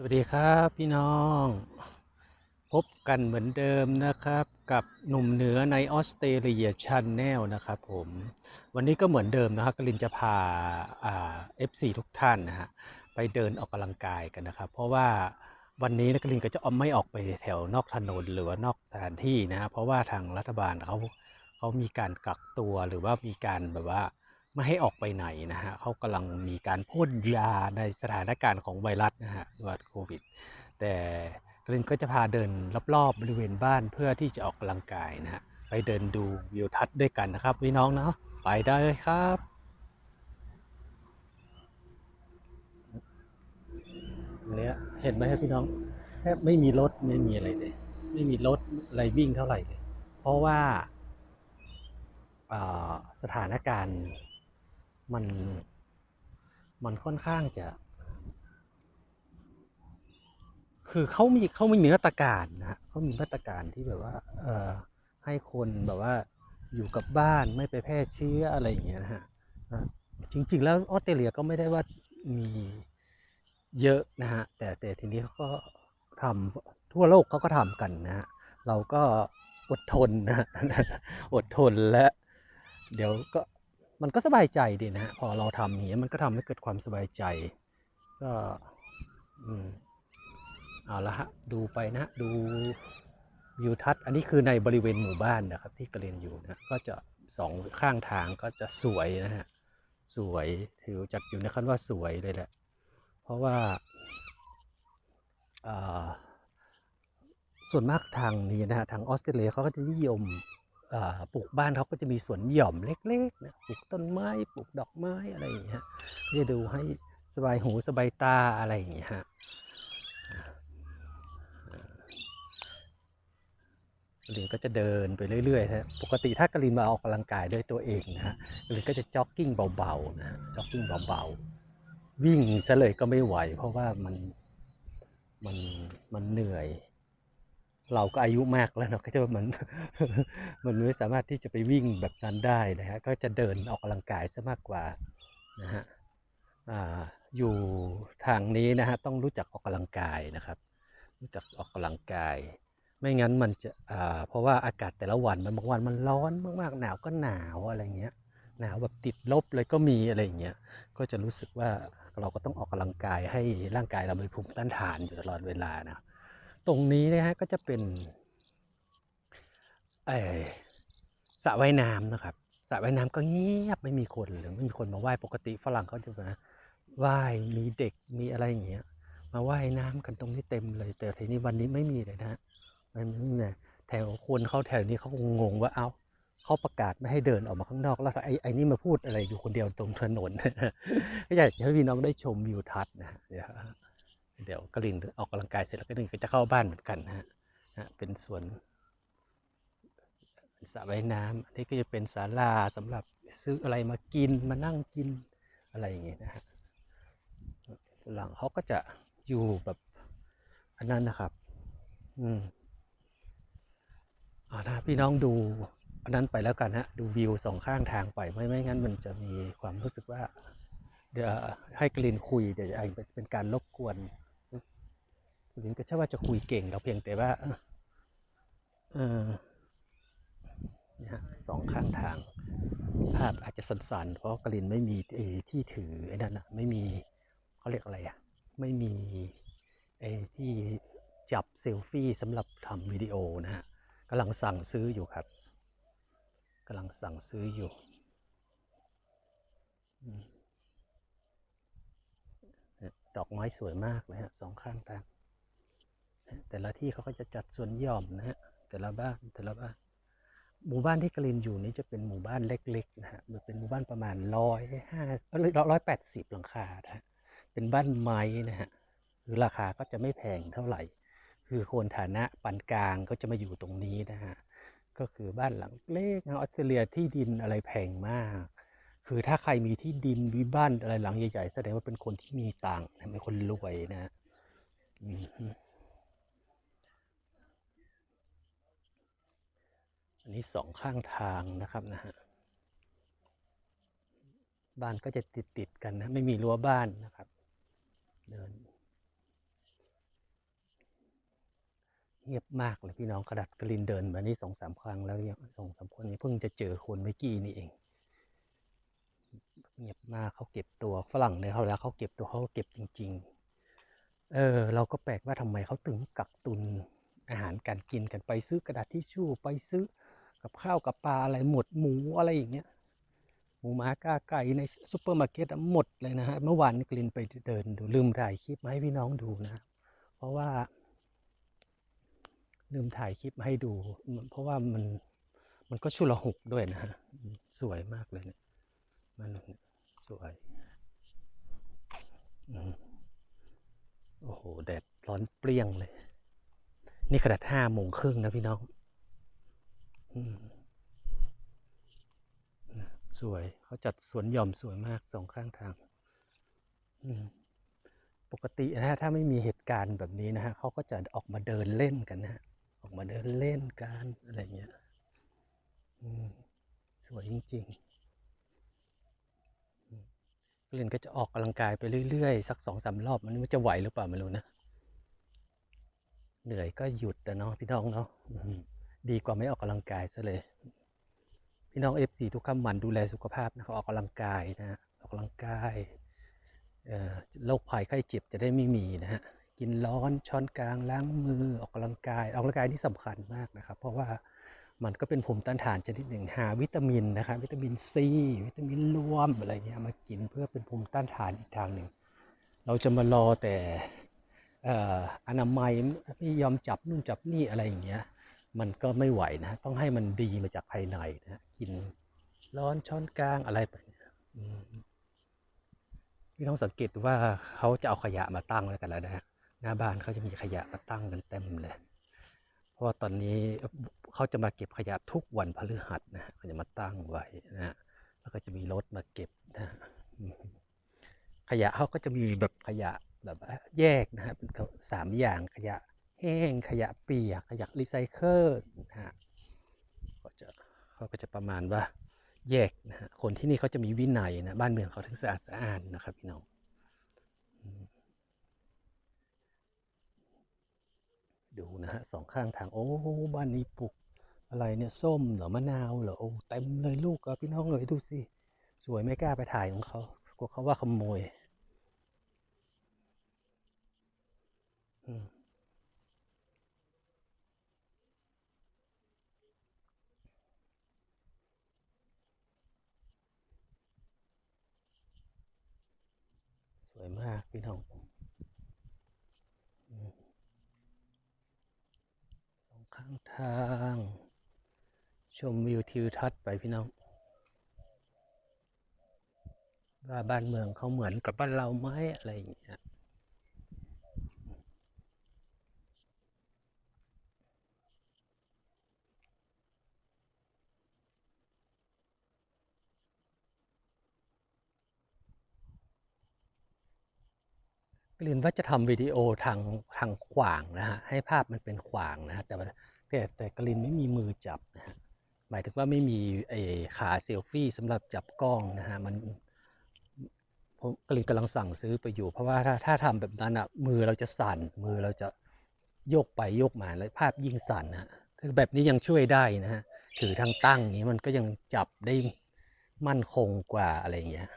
สวัสดีครับพี่น้อง พบกันเหมือนเดิมนะครับ กับหนุ่มเหนือในออสเตรเลียชันแนลนะครับผมวันนี้ก็เหมือนเดิมนะครับกลินจะพาเอ่า FC ทุกท่านนะฮะไปเดินออกกำลังกายกันนะครับ เพราะว่าวันนี้นะกลินก็จะอมไม่ออกไปแถวนอกถนนหรือว่านอกสถานที่นะเพราะว่าทางรัฐบาลเขาเขามีการกักตัวหรือว่ามีการแบบว่า ไม่ให้ออกไปไหนนะฮะเขากำลังมีการพ่นยาในสถานการณ์ของไวรัสนะฮะไวรัสโควิด แต่กลินก็จะพาเดินรอบๆบริเวณบ้านเพื่อที่จะออกกำลังกายนะฮะไปเดินดูวิวทัศน์ด้วยกันนะครับพี่น้องเนาะไปได้เลยครับเนี้ยเห็นไหมครับพี่น้องแทบไม่มีรถไม่มีอะไรเลย ไม่มีรถอะไรวิ่งเท่าไหร่เลย เพราะว่าสถานการณ์ มัน มันค่อนข้างจะ คือเขามีเขาไม่มีมาตรการนะฮะเขามีมาตรการที่แบบว่า เอ่อ ให้คนแบบว่า อยู่กับบ้านไม่ไปแพร่เชื้ออะไรอย่างเงี้ยนะฮะจริง ๆ แล้วออสเตรเลียก็ไม่ได้ว่ามีเยอะนะฮะ แต่แต่ทีนี้เขาก็ทำทั่วโลกเขาก็ทำกันนะฮะ เราก็อดทนนะอดทนและ เดี๋ยวก็ มันก็สบายใจดีนะฮะพอเราทำอย่างเงี้ยมันก็ทำให้เกิดความสบายใจ ก็อืมเอาละฮะดูไปนะฮะดูวิวทัศน์อันนี้คือในบริเวณหมู่บ้านนะครับ ที่กระเรียนอยู่นะก็จะสองข้างทางก็จะสวยนะฮะสวยถือจัดอยู่ในขั้นว่าสวยเลยแหละ เพราะว่าอ่าส่วนมากทางนี้นะฮะทางออสเตรเลียเขาก็จะนิยม ปลูกบ้านเขาก็จะมีสวนหย่อมเล็กๆนะปลูกต้นไม้ปลูกดอกไม้อะไรอย่างเงี้ยเพื่อดูให้สบายหูสบายตาอะไรอย่างเงี้ยฮะกลินก็จะเดินไปเรื่อยๆฮะปกติถ้ากลินมาออกกำลังกายด้วยตัวเองนะฮะกลินก็จะจ็อกกิ้งเบาๆนะฮะจ็อกกิ้งเบาๆ วิ่งซะเลยก็ไม่ไหว เพราะว่ามันมันมันเหนื่อย เราก็อายุมากแล้วเนาะก็จะมันมันไม่สามารถที่จะไปวิ่งแบบนั้นได้นะฮะก็จะเดินออกกำลังกายซะมากกว่านะฮะอ่าอยู่ทางนี้นะฮะต้องรู้จักออกกำลังกายนะครับ รู้จักออกกำลังกาย ไม่งั้นมันจะอ่าเพราะว่าอากาศแต่ละวันมันบางวันมันร้อนมากๆหนาวก็หนาวอะไรเงี้ยหนาวแบบติดลบเลยก็มีอะไรอย่างเงี้ยก็จะรู้สึกว่าเราก็ต้องออกกำลังกายให้ร่างกายเรามีภูมิต้านทานอยู่ตลอดเวลานะ ตรงนี้นะฮะก็จะเป็นเอสระว่ายน้ำนะครับสระว่ายน้ำก็เงียบไม่มีคนเลยไม่มีคนมาว่ายปกติฝรั่งเขาจะมาว่ายมีเด็กมีอะไรอย่างเงี้ย มาว่ายน้ำกันตรงนี้เต็มเลย แต่ทีนี้วันนี้ไม่มีเลยนะฮะมันไม่มีเลยแถวคนเขาแถวนี้เขาคงงงว่าเอ้าเขาประกาศไม่ให้เดินออกมาข้างนอกแล้วไอ้ไอ้นี่มาพูดอะไรอยู่คนเดียวตรงถนนก็อยากให้พี่น้องได้ชมวิวทัศน์นะฮะ เดี๋ยวกลินออกกำลังกายเสร็จแล้วก็นึงก็จะเข้าบ้านเหมือนกันนะฮะนะเป็นสวนสระว่ายน้ำอันนี้ก็จะเป็นศาลาสำหรับซื้ออะไรมากินมานั่งกินอะไรอย่างเงี้ยนะฮะฝรั่งเขาก็จะอยู่แบบอันนั้นนะครับ อืมเอานะพี่น้องดูอันนั้นไปแล้วกันฮะดูวิวสองข้างทางไปไม่ไม่งั้นมันจะมีความรู้สึกว่า เดี๋ยวให้กลินคุยเดี๋ยวจะเป็นการรบกวน ลินก็ใช่ว่าจะคุยเก่งเราเพียงแต่ว่าเออนี่ยฮะสองข้างทาง ภาพอาจจะสั่นๆ เพราะกลินไม่มีไอ้ที่ถือไอ้นั่นนะไม่มีเขาเรียกอะไรอะไม่มีไอ้ที่จับเซลฟี่สำหรับทำวิดีโอนะฮะกำลังสั่งซื้ออยู่ครับกำลังสั่งซื้ออยู่ดอกไม้สวยมากเลยฮะสองข้างทาง แต่ละที่เขาก็จะจัดส่วนหย่อมนะฮะแต่ละบ้านแต่ละบ้านหมู่บ้านที่กลินอยู่นี้จะเป็นหมู่บ้านเล็กๆนะฮะมันเป็นหมู่บ้านประมาณร้อยห้าร้อยแปดสิบหลังคานะฮะเป็นบ้านไม้นะฮะคือราคาก็จะไม่แพงเท่าไหร่ คือคนฐานะปานกลางก็จะมาอยู่ตรงนี้นะฮะก็คือบ้านหลังเล็กนะออสเตรเลียที่ดินอะไรแพงมาก คือถ้าใครมีที่ดินมีบ้านอะไรหลังใหญ่ๆแสดงว่าเป็นคนที่มีตังค์เป็นคนรวยนะฮะอืม อันนี้สองข้างทางนะครับนะฮะบ้านก็จะติดติดๆกันนะ ไม่มีรั้วบ้านนะครับ เดิน เงียบมากเลยพี่น้องกระดัดกลินเดินมานี่สองสามครั้งแล้วยังสองสามคนนี้เพิ่งจะเจอคนเมื่อกี้นี่เอง เงียบมากเขาเก็บตัวฝรั่งเนี่ยเขาแล้วเขาเก็บตัวเขาก็เก็บจริง ๆ เออ เราก็แปลกว่าทำไมเขาถึงกักตุนอาหารการกินกันไปซื้อกระดาษทิชชู่ไปซื้อ กับข้าวกับปลาอะไรหมดหมูอะไรอย่างเงี้ยหมูหมากาไก่ในซูเปอร์มาร์เก็ตหมดเลยนะฮะเมื่อวานนี้กลินไปเดินดูลืมถ่ายคลิปมาให้พี่น้องดูนะ เพราะว่า ลืมถ่ายคลิปมาให้ดู เพราะว่ามันมันก็ชุลหกด้วยนะฮะสวยมากเลยเนี่ยมันสวยโอ้โหแดดร้อนเปรี้ยงเลย นี่ขนาดห้าโมงครึ่งนะพี่น้อง สวยเขาจัดสวนหย่อมสวยมากสองข้างทางปกตินะถ้าไม่มีเหตุการณ์แบบนี้นะฮะเขาก็จะออกมาเดินเล่นกันนะออกมาเดินเล่นกันอะไรเงี้ยสวยจริงๆเรียนก็จะออกกำลังกายไปเรื่อยๆ สักสองสามรอบ มันจะไหวหรือเปล่าไม่รู้นะ เหนื่อยก็หยุดนะเนาะพี่น้องเนาะ ดีกว่าไม่ออกกำลังกายซะเลย พี่น้องเอฟซีทุกคำหมันดูแลสุขภาพนะครับออกกำลังกายนะฮะออกกำลังกายโรคภัยไข้เจ็บจะได้ไม่มีนะฮะกินร้อนช้อนกลางล้างมือออกกำลังกายออกกำลังกายที่สำคัญมากนะครับ เพราะว่ามันก็เป็นภูมิต้านทานชนิดหนึ่งหาวิตามินนะครับวิตามินซีวิตามินรวมอะไรเงี้ยมากินเพื่อเป็นภูมิต้านทานอีกทางหนึ่ง เราจะมารอแต่อออนามัยไม่ยอมจับนู่นจับนี่อะไรอย่างเงี้ย มันก็ไม่ไหวนะ ต้องให้มันดีมาจากภายในนะกินร้อนช้อนกลางอะไรไปเนี่ยอืมพี่ต้องสังเกตว่าเขาจะเอาขยะมาตั้งแล้วกันแล้วนะหน้าบ้านเขาจะมีขยะมาตั้งกันเต็มเลย เพราะว่าตอนนี้เขาจะมาเก็บขยะทุกวันพฤหัสนะเขาจะมาตั้งไว้นะแล้วก็จะมีรถมาเก็บนะ ขยะเขาก็จะมีแบบขยะแบบแยกนะฮะเป็นสามอย่างขยะ แห้ง ขยะเปียก ขยะรีไซเคิลนะฮะก็จะเขาก็จะประมาณว่าแยกนะฮะคนที่นี่เขาจะมีวินัยนะบ้านเมืองเขาถึงสะอาดสะอ้านนะครับพี่น้องดูนะฮะสองข้างทางโอ้บ้านนี้ปลูกอะไรเนี่ยส้มเหรอมะนาวเหรอโอ้เต็มเลยลูกพี่น้องเลยดูสิสวยไม่กล้าไปถ่ายของเขากลัวเขาว่าขโมย อืม สวยมากพี่น้องสองข้างทาง ชมวิวทิวทัศน์ไปพี่น้องว่าบ้านเมืองเขาเหมือนกับบ้านเราไหมอะไรอย่างเงี้ย กลินว่าจะทำวิดีโอทางทางขวางนะฮะให้ภาพมันเป็นขวางนะฮะแต่แต่แต่กลินไม่มีมือจับนะฮะหมายถึงว่าไม่มีไอ้ขาเซลฟี่สำหรับจับกล้องนะฮะมันผมกลินกำลังสั่งซื้อไปอยู่ เพราะว่าถ้าถ้าทำแบบนั้นอะมือเราจะสั่น มือเราจะโยกไปโยกมาแล้วภาพยิ่งสั่นนะฮะคือแบบนี้ยังช่วยได้นะฮะถือทางตั้งนี้มันก็ยังจับได้มั่นคงกว่าอะไรอย่างเงี้ย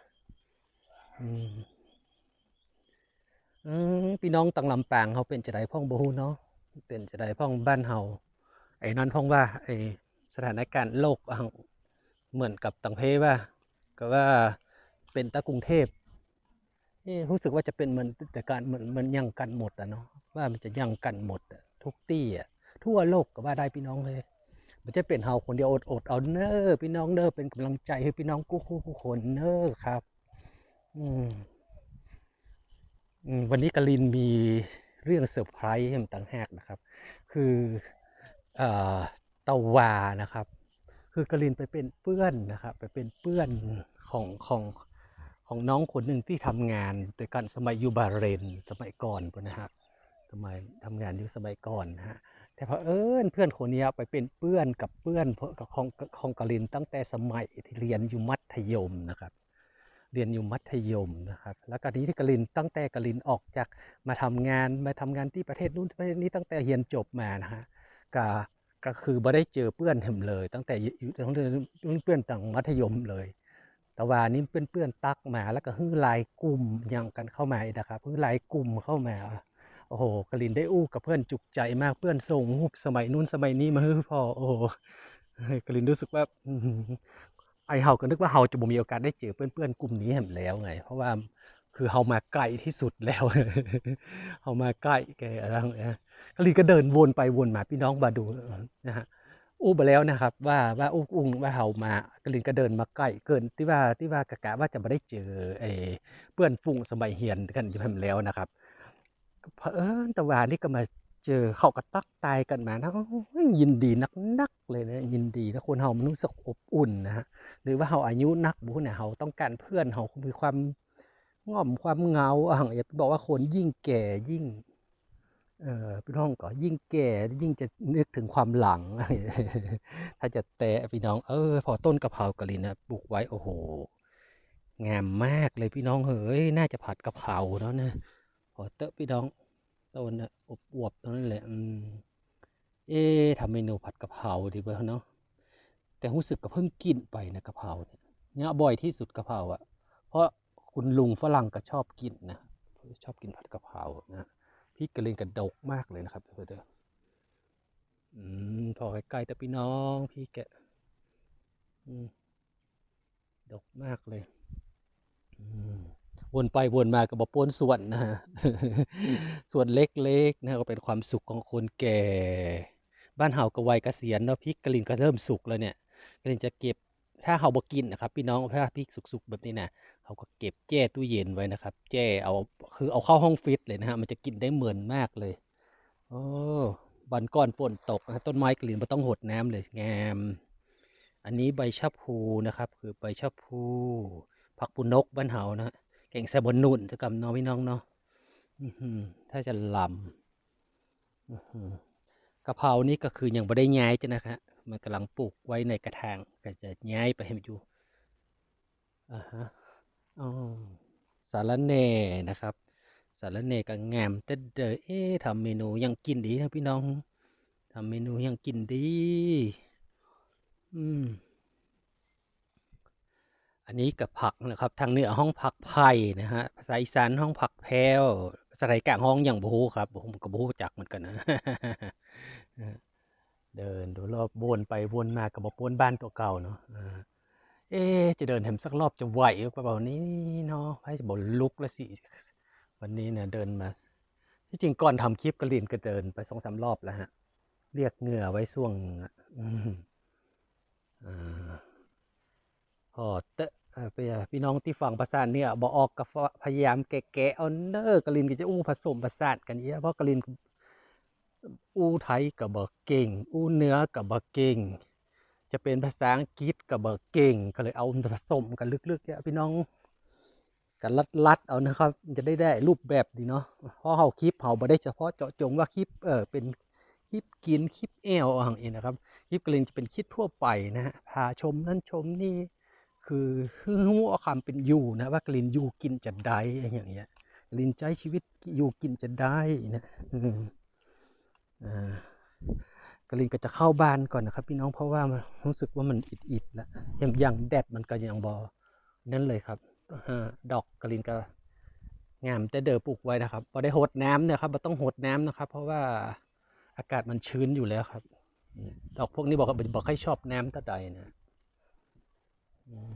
อืม พี่น้องตังลำปางเขาเป็นจะได้พ่องบูเนาะเป็นจะได้พ่องบ้านเฮาไอ้นั่นพ่องว่าไอ้สถานการณ์โลกเหมือนกับต่างเพว่า ก็ว่าเป็นตะกรุงเทพเอ๊ะรู้สึกว่าจะเป็นเหมือนแต่การเหมือนเหมันยังกันหมดอะเนาะว่ามันจะยังกันหมดทุกที่อะทั่วโลกก็ว่าได้พี่น้องเลยมันจะเป็นเฮาคนเดียวอดอดเอาเนอพี่น้องเนอเป็นกำลังใจให้พี่น้องกู้คู่คนเนอครับ อืม วันนี้กลินมีเรื่องเซอร์ไพรส์ให้มันต่างหากนะครับ คือเอตะวานะครับ คือกลินไปเป็นเพื่อนนะครับ ไปเป็นเพื่อนของของของน้องคนหนึ่งที่ทำงานด้วยกันสมัยอยู่บาเรนสมัยก่อนนะฮะสมัยทำงานอยู่สมัยก่อนนะฮะแต่พอเอิญเพื่อนคนนี้ไปเป็นเพื่อนกับเพื่อนของของของกลินตั้งแต่สมัยที่เรียนอยู่มัธยมนะครับ เรียนอยู่มัธยมนะครับ แล้วก็นี้ที่กลินตั้งแต่กลินออกจากมาทำงานมาทำงานที่ประเทศนู้นประเทศนี้ตั้งแต่เรียนจบมานะฮะก็ก็คือบ่ได้เจอเพื่อนเห็มเลย ตั้งแต่อยู่ตั้งแต่เพื่อนต่างมัธยมเลย แต่ว่านี่เพื่อนๆตักมาแล้วก็ฮื้อไลายกลุ่มยังกันเข้ามาอีกนะครับฮื้อไลายกลุ่มเข้ามาโอ้โหกลินได้อู้กับเพื่อนจุกใจมากเพื่อนส่งรูปสมัยนู้นสมัยนี้มาให้พอโอ้โหกลินรู้สึกว่า ไอเฮาก็นึกว่าเฮาจะบ่มีโอกาสได้เจอเพื่อนๆกลุ่มนี้แหมแล้วไง เพราะว่าคือเฮามาไกลที่สุดแล้วเฮามาใกล้แกอะไรนะกลินก็เดินวนไปวนมาพี่น้องมาดูนะฮะอู้ไปแล้วนะครับ ว่าว่าอู้อุ้งว่าเฮามากลินก็เดินมาใกล้เกินที่ว่าที่ว่ากะกะว่าจะไม่ได้เจอไอ้เพื่อนฟุ้งสมัยเฮียนกันอยู่แม่นแล้วนะครับเผอิญแต่ว่านี่ก็มา เจอเขาก็ตักตายกันมานะยยินดีนักนักๆเลยนะยินดีนะคนเฮามันรู้สึกอบอุ่นนะฮะหรือว่าเฮาอายุนักบุเนี่ยเฮาต้องการเพื่อนเฮามีความง่อมความเงาอะอย่าไปบอกว่าคนยิ่งแก่ยิ่งเออพี่น้องก็ยิ่งแก่ยิ่งจะนึกถึงความหลัง ถ้าจะแตะพี่น้อง เออ พอต้นกะเพรากะลินนะปลูกไว้โอ้โหงามมากเลยพี่น้องเฮ้ยน่าจะผัดกะเพราเนาะนะพอเตอะพี่น้อง ต้นน่ะอบอวบตรงนั้นแหละเอ๊ทำเมนูผัดกะเพราดีเบอเนาะแต่รู้สึกก็เพิ่งกินไปนะกะเพราเนี่ยเนี่ยบ่อยที่สุดกะเพราอะเพราะคุณลุงฝรั่งก็ชอบกินนะชอบกินผัดกะเพรานะพริกกระเลงกระดกมากเลยนะครับเพื่อนเด้ออืมพอใกล้ๆแต่พี่น้องพี่แกะอืมดกมากเลย อืม วนไปวนมากับบปนส่วนนะฮะส่วนเล็กๆนะก็เป็นความสุขของคนแก่ บ้านเฮาก็วัยเกษียณเนาะพริกกระลินก็เริ่มสุกแล้วเนี่ยกระลินจะเก็บถ้าเฮาบ่กินนะครับ พี่น้องถ้าพริกสุกๆแบบนี้นะเขาก็เก็บแจ้ตู้เย็นไว้นะครับ แจ้เอาคือเอาเข้าห้องฟิตเลยนะฮะมันจะกินได้เหมือนมากเลยโอ้บันก้อนฝนตกนะฮะต้นไม้กลิ่นไม่ต้องหดน้ำเลยงามอันนี้ใบชะพูนะครับ คือใบชะพูผักปุนกบ้านเฮานะ ฮะแกงแซบนนุ่นจะกำน้องพี่น้องเนาะถ้าจะลำกะเพรานี่ก็คือยังไม่ได้ย้ายจ้ะนะครับมันกำลังปลูกไว้ในกระถางก็จะย้ายไปให้มันอยู่อ่าฮะอ๋อสารแหน่นะครับสารแหน่ก็งามแต่เดอเอ๊ะทำเมนูยังกินดีนะพี่น้องทำเมนูยังกินดี อืม อันนี้กับผักนะครับทางเหนือห้องผักไผ่นะฮะภาษาอีสานห้องผักแพรวภาษาไทยกลางห้องอย่างบูครับผมก็บฮูจักเหมือนกันนะเดินดูรอบวนไปวนมากับบ่วนบ้านตัวเก่าเนาะเอ๊จะเดินแถมสักรอบจะไหวหรือเปล่านี้เนาะให้จะบอกลุกแล้วสิวันนี้เนี่ยเดินมา ที่จริงก่อนทำคลิปก็เรียนก็เดินไปสองสามรอบแล้วฮะ เรียกเหงื่อไว้ช่วงอ่าพอเตะ พี่น้องที่ฟังภาษาเนี่ยบอออกก็พยายามแกะเอาเนอร์กลินก็จะอู้ผสมผสานกันเยอะเพราะกลินอู้ไทยกับบ่เก่ง อู้เหนือกับบ่เก่ง จะเป็นภาษาอังกฤษกับเบอร์เก่ง ก็เลยเอาผสมกันลึกๆเนี่ยพี่น้องกันลัดๆเอานะครับมันจะได้ได้รูปแบบดีเนาะเพราะเฮาคลิปเฮาบ่ได้เฉพาะเจาะจงว่าคลิปเออเป็นคลิปกินคลิปแอวอะไรอย่างเงี้นะครับคลิปกลินจะเป็นคลิปทั่วไปนะฮะพาชมนั่นชมนี่ คือหัวความเป็นอยู่นะว่ากลิ่นอยู่กินจะได้อย่างเงี้ยกลินใจชีวิตอยู่กินจะได้นะอ่ากลินก็จะเข้าบ้านก่อนนะครับ พี่น้องเพราะว่ามันรู้สึกว่ามันอิดๆแล้วยังยังแดดมันก็ยังบอนั่นเลยครับอดอกกลินก็งามแต่เดิมปลูกไว้นะครับพอได้หดน้ำเนี่ยครับมันต้องหดน้ำนะครับ เพราะว่าอากาศมันชื้นอยู่แล้วครับ ดอกพวกนี้บอกว่าบอกให้ชอบน้ำเท่าใดนะ อืม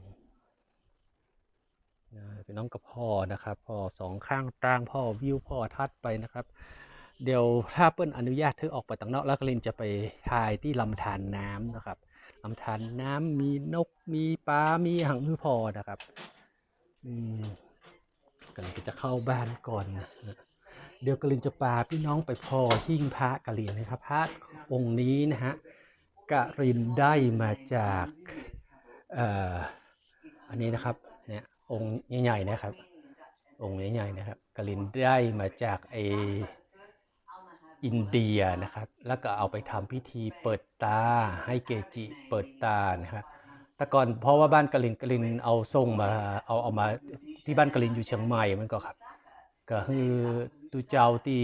อ่าพี่น้องกับพ่อนะครับพ่อสองข้างต่างพ่อวิวพ่อทัดไปนะครับ เดี๋ยวถ้าเปิ้นอนุญาตเธอออกไปต่างนอกแล้วกลินจะไปถ่ายที่ลำธารน้ำนะครับลำธารน้ำมีนกมีปลา มีหังมือพอนะครับ อืมกลินจะเข้าบ้านก่อนนะเดี๋ยวกลินจะพาพี่น้องไปพอหิ้งพระกลินนะครับ พระองค์นี้นะฮะกลินได้มาจาก อันนี้นะครับเนี่ยองค์ใหญ่ๆนะครับ องค์ใหญ่ๆนะครับกลินได้มาจากไออินเดียนะครับ แล้วก็เอาไปทำพิธีเปิดตาให้เกจิเปิดตานะครับแต่ก่อนเพราะว่าบ้านกลินกลินเอาส่งมาเอาเอามาที่บ้านกลินอยู่เชียงใหม่มันก็ครับก็คือตูเจ้าที่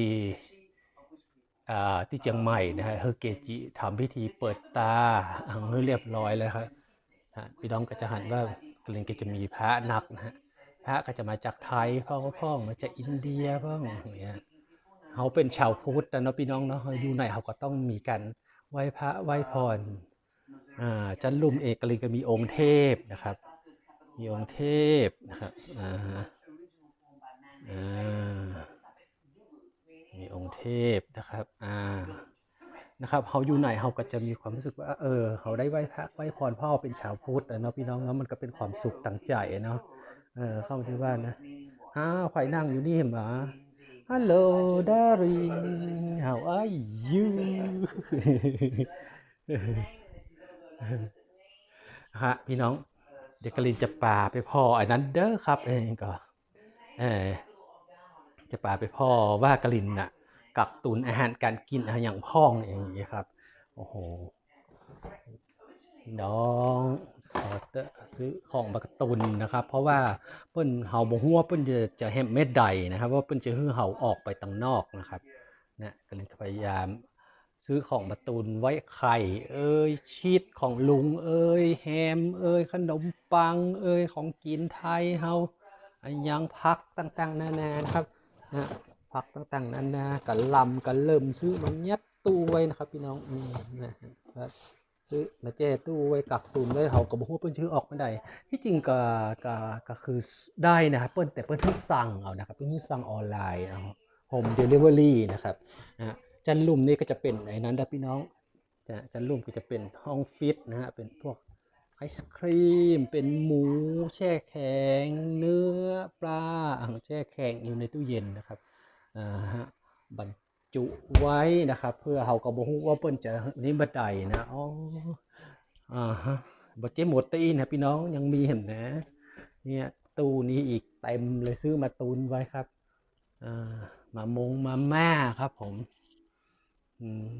อ่าที่เชียงใหม่นะฮะเฮเกจิทำพิธีเปิดตาอังเรียบร้อยแล้วครับ ฮะพี่น้องก็จะหันว่ากลินก็จะมีพระหนักนะฮะพระก็จะมาจากไทยพ่อก็พ่องมาจากอินเดียพ่องเงี้ยเขาเป็นชาวพุทธนะเนาะพี่น้องเนาะเขาอยู่ไหนเขาก็ต้องมีการไหว้พระไหว้พรอ่าจันลุมเอกลินก็มีองค์เทพนะครับ มีองค์เทพนะครับอ่าอ่ามีองค์เทพนะครับ อ่า นะครับเขาอยู่ไหนเขาก็จะมีความรู้สึกว่า เออเขาได้ไหว้พระไหว้พรพ่อเป็นชาวพุทธเนาะพี่น้องเนาะมันก็เป็นความสุขตั้งใจเนาะเออเข้ามาที่บ้านนะอ้าวไผ่นั่งอยู่นี่หมา Hello darling how are you ฮะพี่น้องเด็กกลินจะป่าไปพ่ออันนั้นเด้อครับเองก็เออจะป่าไปพ่อว่ากลินน่ะ กักตุนอาหารการกินอย่างพ่องอย่างนี้ครับ โอ้โหน้องขอเตอะซื้อของบักตุนนะครับ เพราะว่าเปิ้นเฮาบ่ฮู้ว่าเปิ้นจะจะแฮมเม็ดใดนะครับ ว่าเปิ้นจะฮื้อเฮาออกไปตังนอกนะครับนะก็เลยพยายามซื้อของมาตุนไว้ไข่ เอ้ยชีสของลุง เอ้ยแฮม เอ้ยขนมปัง เอ้ยของกินไทยเฮาอันยังพักต่างๆ นานานะครับนะ พักต่างๆนานากันลำกันเริ่มซื้อมันยัดตู้ไว้นะครับ พี่น้องอืมนะครับซื้อมาแจ้ตู้ไว้กักตุนไว้เขาก็บอกว่าเปิ้นชื่อออกไม่ได้ที่จริงก็ก็ก็คือได้นะครับเปิ้นแต่เปิ้นที่สั่งเอานะครับเปิ้นที่สั่งออนไลน์เอาโฮมเดลิเวอรี่นะครับนะจันลุ่มนี่ก็จะเป็นไอ้นั้นนะพี่น้องจะจันลุ่มก็จะเป็นห้องฟิตนะฮะเป็นพวกไอศครีม เป็นหมู แช่แข็ง เนื้อปลาแช่แข็งอยู่ในตู้เย็นนะครับ บรรจุไว้นะครับ เพื่อเฮากระบอกว่าเปิ้นจะนี่บัดใดนะอ๋ออ่าฮะบัเจหมดตีนะพี่น้องยังมีเห็นนะ เนี่ยตู้นี้อีกเต็มเลยซื้อมาตุนไว้ครับอ่ามามงมาม่าครับผมอืม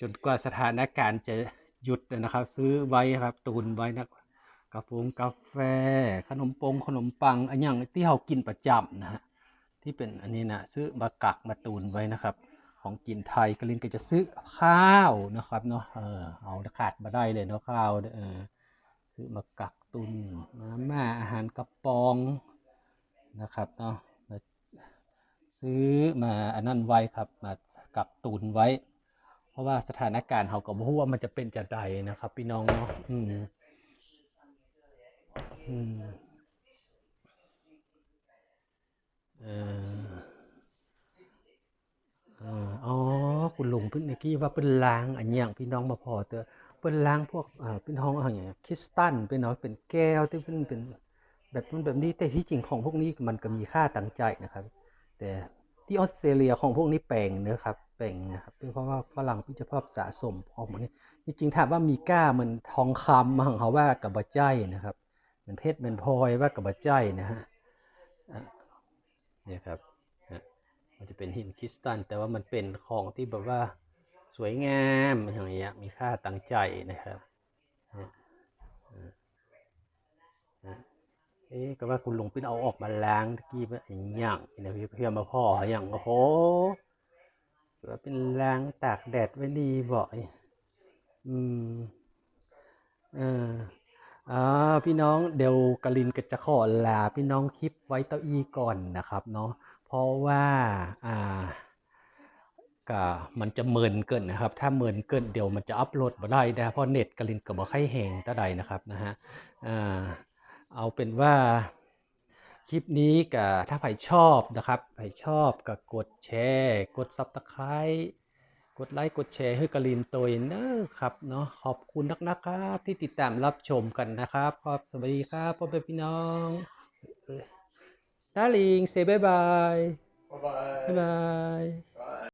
จนกว่าสถานการณ์จะหยุดนะครับ ซื้อไว้ครับตูนไว้นะกาแฟกาแฟ ขนมปงขนมปังอันอย่างที่เรากินประจำนะฮะ ที่เป็นอันนี้นะซื้อมากักมาตูนไว้นะครับ ของกินไทยกลินก็จะซื้อข้าวนะครับเนาะเออเอาขาดมาได้เลยเนาะข้าวเออซื้อมากักตุนมาม่าอาหารกระป๋องนะครับเนาะมาซื้อมาอันนั้นไว้ครับมากักตุนไว้ เพราะว่าสถานการณ์เขาก็บ่รู้ว่ามันจะเป็นจะใดนะครับ พี่น้องเนาะอืมอืม เอออ๋อ คุณลุงเพิ่นเมื่อกี้ว่าเป็นล้างอันอย่างพี่น้องมาพอเตอเป็นล้างพวกอ่าเป็นห้องอะไรอย่างเงี้ยคริสตัลเป็นเนาะเป็นแก้วที่เป็นเป็นแบบนั้นแบบนี้แต่ที่จริงของพวกนี้มันก็มีค่าตังใจนะครับ แต่ที่ออสเตรเลียของพวกนี้แปลงเนื้อครับแปลงนะครับเป็นเพราะว่าฝรั่งที่จะชอบสะสมของมันนี้จริงๆถามว่ามีก้ามันทองคำมังเขาว่ากับบะใจนะครับเหมือนเพชรเหมือนพลอยว่ากับบะใจนะฮะ เนี่ยครับมันจะเป็นหินคริสตัลแต่ว่ามันเป็นของที่แบบว่าสวยงามอย่างเงี้ยมีค่าตั้งใจนะครับเอ๊ะก็ว่าคุณลุงปิ้นเอาออกมาล้างตะกี้ว่าอย่างเนี่ยพี่เพื่อมาพ่ออย่างโอ้โหว่าเป็นล้างตากแดดไว้ดีบ่อยอืมเออ อ่าพี่น้องเดี๋ยวกลินก็จะขอลาพี่น้องคลิปไว้เต้าอี้ก่อนนะครับเนาะเพราะว่าอ่าก็มันจะเมินเกินนะครับ ถ้าเมินเกินเดี๋ยวมันจะอัปโหลดมาได้นะเพราะเน็ตกลินก็บ่ค่อยแหงเท่าใดนะครับนะฮะอ่าเอาเป็นว่าคลิปนี้ก็ถ้าใครชอบนะครับใครชอบก็กดแชร์ กดซับสไครต์ กดไลค์กดแชร์ให้กลินตัวเนอร์ครับเนาะขอบคุณนักนะครับ ที่ติดตามรับชมกันนะครับขอบสวัสดีครับพ่อแม่พี่น้องดาริงเซบายบาย Bye bye. บ๊ายบาย